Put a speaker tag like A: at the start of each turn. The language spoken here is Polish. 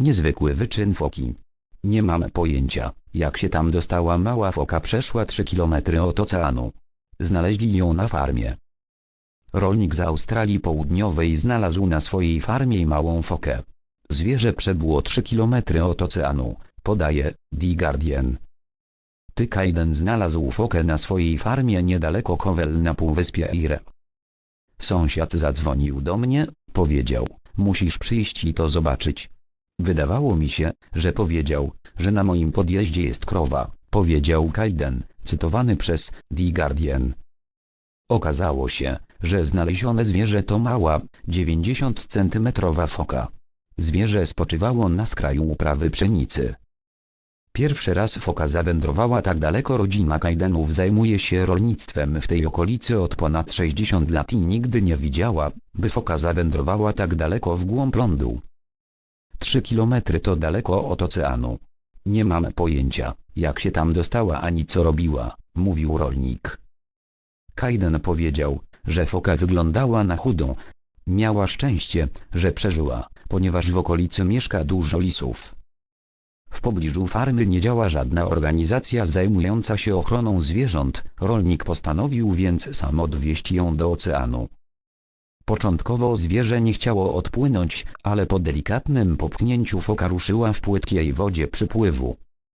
A: Niezwykły wyczyn foki. Nie mam pojęcia, jak się tam dostała mała foka przeszła 3 kilometry od oceanu. Znaleźli ją na farmie. Rolnik z Australii Południowej znalazł na swojej farmie małą fokę. Zwierzę przebyło 3 kilometry od oceanu, podaje The Guardian. Ty Kaiden znalazł fokę na swojej farmie niedaleko Kowel na półwyspie Ire. Sąsiad zadzwonił do mnie, powiedział, musisz przyjść i to zobaczyć. Wydawało mi się, że powiedział, że na moim podjeździe jest krowa, powiedział Kaiden, cytowany przez The Guardian. Okazało się, że znalezione zwierzę to mała, 90 centymetrowa foka. Zwierzę spoczywało na skraju uprawy pszenicy. Pierwszy raz foka zawędrowała tak daleko rodzina Kajdenów zajmuje się rolnictwem w tej okolicy od ponad 60 lat i nigdy nie widziała, by foka zawędrowała tak daleko w głąb lądu. 3 kilometry to daleko od oceanu. Nie mam pojęcia, jak się tam dostała ani co robiła, mówił rolnik. Kajden powiedział, że foka wyglądała na chudą. Miała szczęście, że przeżyła, ponieważ w okolicy mieszka dużo lisów. W pobliżu farmy nie działa żadna organizacja zajmująca się ochroną zwierząt, rolnik postanowił więc sam odwieźć ją do oceanu. Początkowo zwierzę nie chciało odpłynąć, ale po delikatnym popchnięciu foka ruszyła w płytkiej wodzie przypływu.